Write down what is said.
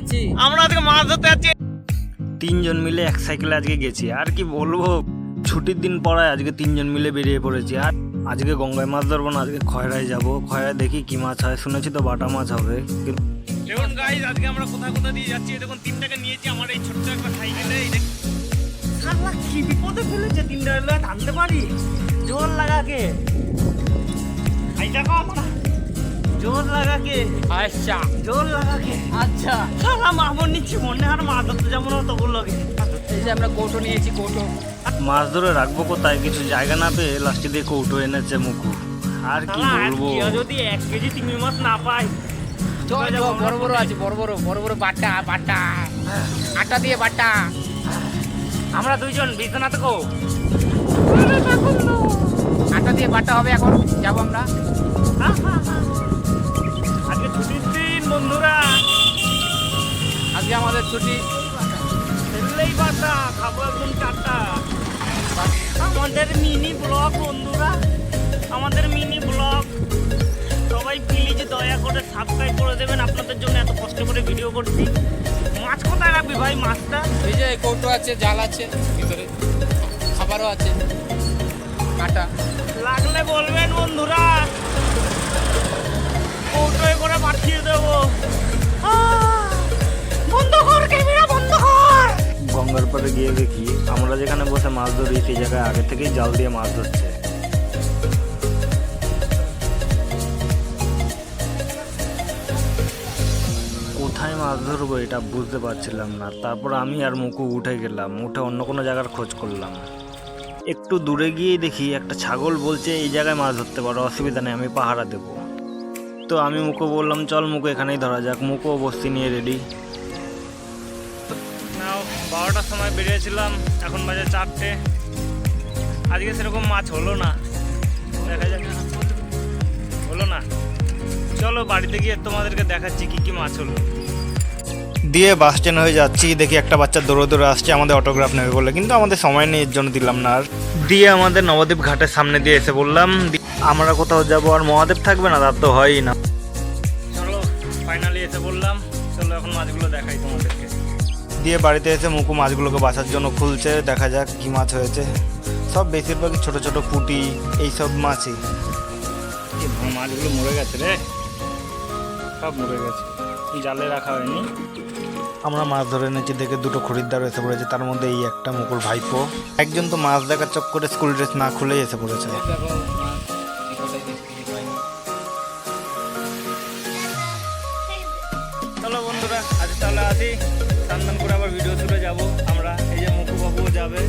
যাচ্ছি আমরা আজকে মাছ ধরতে যাচ্ছি। তিনজন মিলে এক সাইকেলে আজকে গেছি। আর কি বলব? ছুটির দিন পড়ায় আজকে তিনজন মিলে বেরিয়ে পড়েছি। আর আজকে গঙ্গায় মাছ ধরবো না আজকে খয়রায় যাব। খয়রায় দেখি কি মাছ হয়। শুনেছি তো বাটা মাছ হবে। দেখুন গাইজ আজকে আমরা কোথায় কোথায় দিয়ে যাচ্ছি। দেখুন তিনটাকে নিয়েছি। আমার এই ছোট্ট একটা সাইকেলে এই দেখ সালা কি বিপদে ফেলেছে তিনটা টানতে পারি? জোর লাগাকে। এই দেখো আমরা জোর লাগাকে? আচ্ছা। জোর লাগাকে? আচ্ছা। সালা মামন নিচ্ছি মনে আর মাছ ধরতে যাব না তখন লাগে। এই যে আমরা কৌটো নিয়েছি কৌটো। মাছ ধরে রাখব কোথায়? কিছু জায়গা না পেয়ে লাস্টে দিয়ে কৌটো এনেছে মুকু আর কি বলব? যদি এক কেজি চিংড়ি মাছ না পাই বড় বড় আছে বড় বড় বড় বড় বাটা বাটা। আটা দিয়ে বাটা। আমরা দুইজন বিছানাতে কো আটা দিয়ে বাটা হবে এখন যাব আমরা। ছুটির দিন বন্ধুরা আজকে আমাদের ছুটি। ফেললেই বাটা খাব একদম চারটা। আমাদের মিনি ব্লগ বন্ধুরা আমাদের মিনি ব্লগ। সবাই প্লিজ দয়া করে সাবস্ক্রাইব করে দেবেন আপনাদের জন্য এত কষ্ট করে ভিডিও করছি। মাছ কোথায় রাখবি ভাই মাছটা? এই যে কৌটো আছে জাল আছে ভিতরে। খাবারও আছে কাটা। লাগলে বলবেন বন্ধুরা। কৌটোয় করে গঙ্গার পাড়ে গিয়ে দেখি, আমরা যেখানে বসে মাছ ধরি, সেই জায়গায় আগে থেকেই জাল দিয়ে মাছ ধরছে। কোথায় মাছ ধরবো এটা বুঝতে পারছিলাম না। তারপর আমি আর মুকু উঠে গেলাম, উঠে অন্য কোনো জায়গার খোঁজ করলাম। একটু দূরে গিয়ে দেখি একটা ছাগল বলছে, এই জায়গায় মাছ ধরতে পারো, অসুবিধা নেই, আমি পাহারা দেবো। তো আমি মুকু বললাম, চল মুকু এখানেই ধরা যাক। মুকু বস্তি নিয়ে রেডি বারোটার সময় বেরিয়েছিলাম এখন বাজে চারটে। আজকে সেরকম মাছ হলো না। দেখা যাক। হলো না। চলো বাড়িতে গিয়ে তোমাদেরকে দেখাচ্ছি কি কি মাছ হলো। দিয়ে বাস স্ট্যান্ড হয়ে যাচ্ছি দেখি একটা বাচ্চা দৌড়ে দৌড়ে আসছে আমাদের অটোগ্রাফ নেবে বলে। কিন্তু আমাদের সময় নেই এর জন্য দিলাম না আর। দিয়ে আমাদের নবদ্বীপ ঘাটের সামনে দিয়ে এসে বললাম আমরা কোথাও যাব আর মহাদেব থাকবে না? তার তো হয়ই না। চলো ফাইনালি এসে বললাম। চলো এখন মাছগুলো দেখাই তোমাদেরকে। দিয়ে বাড়িতে এসে মুকু মাছগুলোকে বাঁচার জন্য খুলছে দেখা যাক কি মাছ হয়েছে। সব বেশিরভাগই ছোট ছোট পুঁটি এইসব মাছই। মাছগুলো মরে গেছে রে। সব মরে গেছে। জালে রাখা হয়নি। আমরা মাছ ধরে এনেছি দেখে দুটো খরিদ্দার এসে পড়েছে তার মধ্যে এই একটা মুকুর ভাইপো। একজন তো মাছ দেখার চক্করে স্কুল ড্রেস না খুলেই এসে পড়েছে। চলো বন্ধুরা আজ তাহলে আসি। স্নান করে আবার ভিডিও শুটে যাব আমরা। এই যে মুখুবাবুও যাবে।